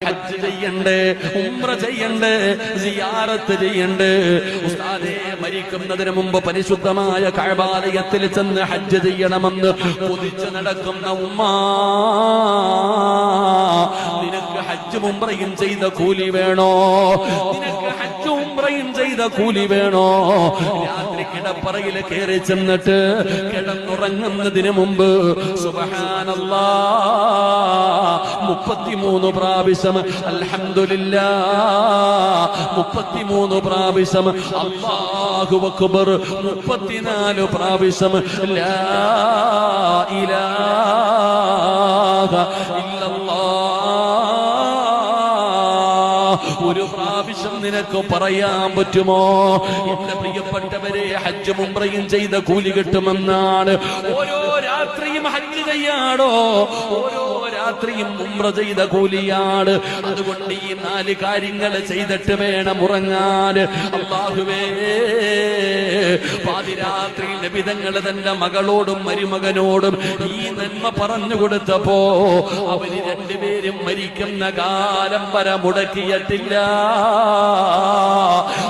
ഹജ്ജ് ചെയ്യണ്ട് ഉംറ ചെയ്യണ്ട് സിയാറത്ത് ചെയ്യണ്ട്. ഉസ്താദെ മരിക്കുന്നതിന് മുമ്പ് പരിശുദ്ധമായ കഴബാലയത്തിൽ ചെന്ന് ഹജ്ജ് ചെയ്യണമെന്ന് കൊതിച്ച് നടക്കുന്ന ഉമ്മ നിനക്ക് ഹജ്ജ് ഉംറയും ചെയ്ത കൂലി വേണോ? നിനക്ക് ഹജ്ജ് ഉംറയും ചെയ്ത കൂലി വേണോ? രാത്രി കിടപ്പറയിൽ കയറി ചെന്നിട്ട് കിടന്നുറങ്ങുന്നതിന് മുമ്പ് സുബഹാനല്ലാ മുപ്പത്തിമൂന്ന് പ്രാവശ്യം. അൽഹംദുലില്ലാ. മുപ്പത്തിമൂന്ന് പ്രാവശ്യം. അല്ലാഹു അക്ബർ. മുപ്പത്തിനാല് പ്രാവശ്യം. ലാ ഇലാഹ ഒരു പ്രാവശ്യം നിനക്ക് പറയാൻ പറ്റുമോ? എന്റെ പ്രിയപ്പെട്ടവരെ ഹജ്ജ് മുംബ്രയും ചെയ്ത കൂലി കിട്ടുമെന്നാണ്. ഓരോ രാത്രിയും ഹജ്ജ് ചെയ്യാടോ? ഓരോ രാത്രിയും ഉംറ ചെയ്ത കൂലിയാണ്. അതുകൊണ്ട് ഈ നാല് കാര്യങ്ങൾ ചെയ്തിട്ട് വേണം ഉറങ്ങാൻ. അള്ളാഹുവേ പാതിരാത്രി ലഭിതങ്ങൾ തന്റെ മകളോടും മരുമകനോടും ഈ നന്മ പറഞ്ഞു കൊടുത്തപ്പോ അവർ രണ്ടുപേരും മരിക്കുന്ന കാലം വരെ മുടക്കിയിട്ടില്ല.